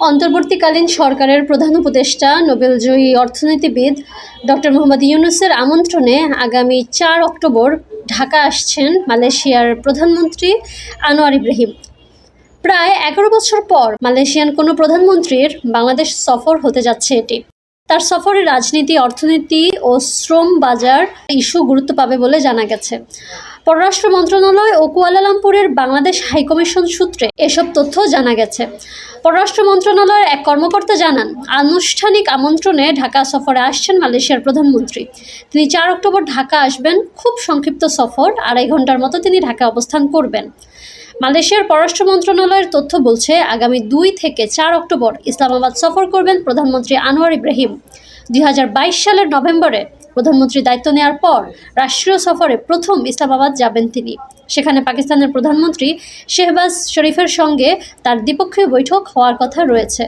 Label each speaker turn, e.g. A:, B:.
A: অন্তর্বর্তীকালীন সরকারের প্রধান উপদেষ্টা, নোবেলজয়ী অর্থনীতিবিদ ডক্টর মোহাম্মদ ইউনুসের আমন্ত্রণে আগামী চার অক্টোবর ঢাকা আসছেন মালয়েশিয়ার প্রধানমন্ত্রী আনোয়ার ইব্রাহিম। প্রায় এগারো বছর পর মালয়েশিয়ান কোনো প্রধানমন্ত্রীর বাংলাদেশ সফর হতে যাচ্ছে এটি। তার সফরে রাজনীতি, অর্থনীতি ও শ্রম বাজার ইস্যু গুরুত্ব পাবে বলে জানা গেছে। পররাষ্ট্র মন্ত্রণালয় ও কুয়ালালামপুরের বাংলাদেশ হাইকমিশন সূত্রে এসব তথ্য জানা গেছে। পররাষ্ট্র মন্ত্রণালয়ের এক কর্মকর্তা জানান, আনুষ্ঠানিক আমন্ত্রণে ঢাকা সফরে আসছেন মালয়েশিয়ার প্রধানমন্ত্রী। তিনি চার অক্টোবর ঢাকা আসবেন, খুব সংক্ষিপ্ত সফর, আড়াই ঘণ্টার মতো তিনি ঢাকায় অবস্থান করবেন। মালয়েশিয়ার পররাষ্ট্র মন্ত্রণালয়ের তথ্য বলছে, আগামী দুই থেকে চার অক্টোবর ইসলামাবাদ সফর করবেন প্রধানমন্ত্রী আনোয়ার ইব্রাহিম। দুই হাজার বাইশ সালের নভেম্বরে প্রধানমন্ত্রী দায়িত্ব নেওয়ার পর রাষ্ট্রীয় সফরে প্রথম ইসলামাবাদ যাবেন তিনি। সেখানে পাকিস্তানের প্রধানমন্ত্রী শেহবাজ শরীফের সঙ্গে তার দ্বিপক্ষীয় বৈঠক হওয়ার কথা রয়েছে।